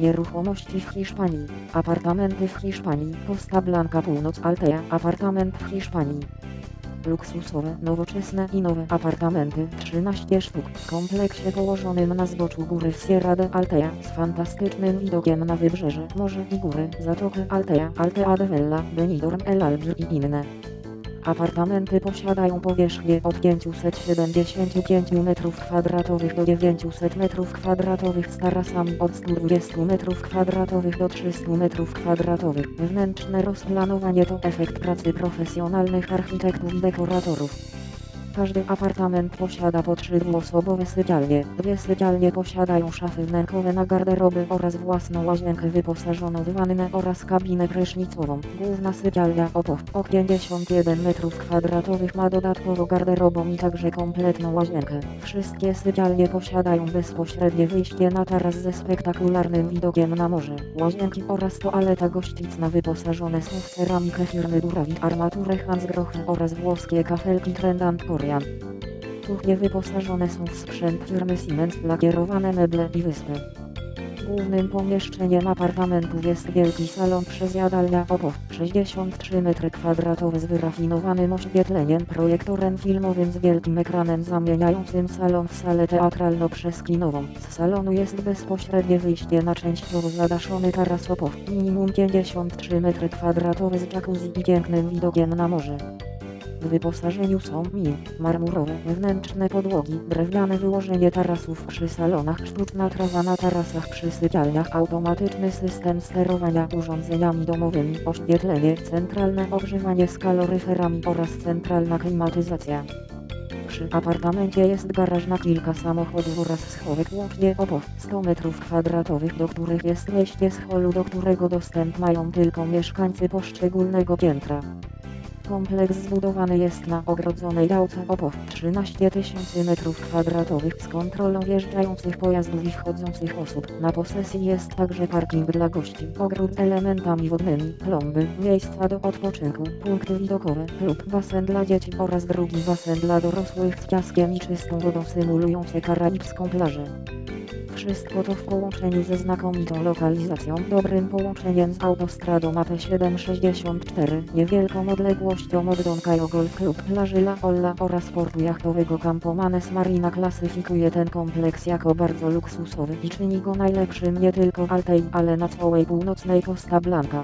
Nieruchomości w Hiszpanii. Apartamenty w Hiszpanii. Costa Blanca Północ Altea. Apartament w Hiszpanii. Luksusowe, nowoczesne i nowe apartamenty 13 sztuk w kompleksie położonym na zboczu góry Sierra de Altea z fantastycznym widokiem na wybrzeże, morze i góry, zatokę Altea, Altea de Vella, Benidorm El Albi i inne. Apartamenty posiadają powierzchnię od 575 m2 do 900 m2 z tarasami od 120 m2 do 300 m2. Wewnętrzne rozplanowanie to efekt pracy profesjonalnych architektów i dekoratorów. Każdy apartament posiada po trzy dwuosobowe sypialnie. Dwie sypialnie posiadają szafy wnękowe na garderoby oraz własną łazienkę wyposażoną w wannę oraz kabinę prysznicową. Główna sypialnia OPOW o 51 m2 ma dodatkowo garderobą i także kompletną łazienkę. Wszystkie sypialnie posiadają bezpośrednie wyjście na taras ze spektakularnym widokiem na morze. Łazienki oraz toaleta gościcna wyposażone są w ceramikę firmy Durawit, armaturę Hansgrohe oraz włoskie kafelki Trendant Korean. Kuchnie wyposażone są w sprzęt firmy Siemens, lakierowane meble i wyspy. Głównym pomieszczeniem apartamentów jest wielki salon przez jadalnia OPOW, 63 m2 z wyrafinowanym oświetleniem, projektorem filmowym z wielkim ekranem zamieniającym salon w salę teatralno-przeskinową. Z salonu jest bezpośrednie wyjście na częściowo zadaszony taras OPOW, minimum 53 m2 z jacuzzi i pięknym widokiem na morze. W wyposażeniu są mi, marmurowe wewnętrzne podłogi, drewniane wyłożenie tarasów przy salonach, sztuczna trawa na tarasach przy sypialniach, automatyczny system sterowania urządzeniami domowymi, oświetlenie, centralne ogrzewanie z kaloryferami oraz centralna klimatyzacja. Przy apartamencie jest garaż na kilka samochodów oraz schowek łącznie OPOW 100 m2, do których jest wejście z holu, do którego dostęp mają tylko mieszkańcy poszczególnego piętra. Kompleks zbudowany jest na ogrodzonej działce OPOW 13 tysięcy m2 z kontrolą wjeżdżających pojazdów i wchodzących osób. Na posesji jest także parking dla gości, ogród z elementami wodnymi, plomby, miejsca do odpoczynku, punkty widokowe, lub basen dla dzieci oraz drugi basen dla dorosłych z piaskiem i czystą wodą symulujące karaibską plażę. Wszystko to w połączeniu ze znakomitą lokalizacją, dobrym połączeniem z autostradą AP764, niewielką odległością od Doncayo Golf Club, plaży La Olla oraz portu jachtowego Campomanes Marina klasyfikuje ten kompleks jako bardzo luksusowy i czyni go najlepszym nie tylko w Altei, ale na całej północnej Costa Blanca.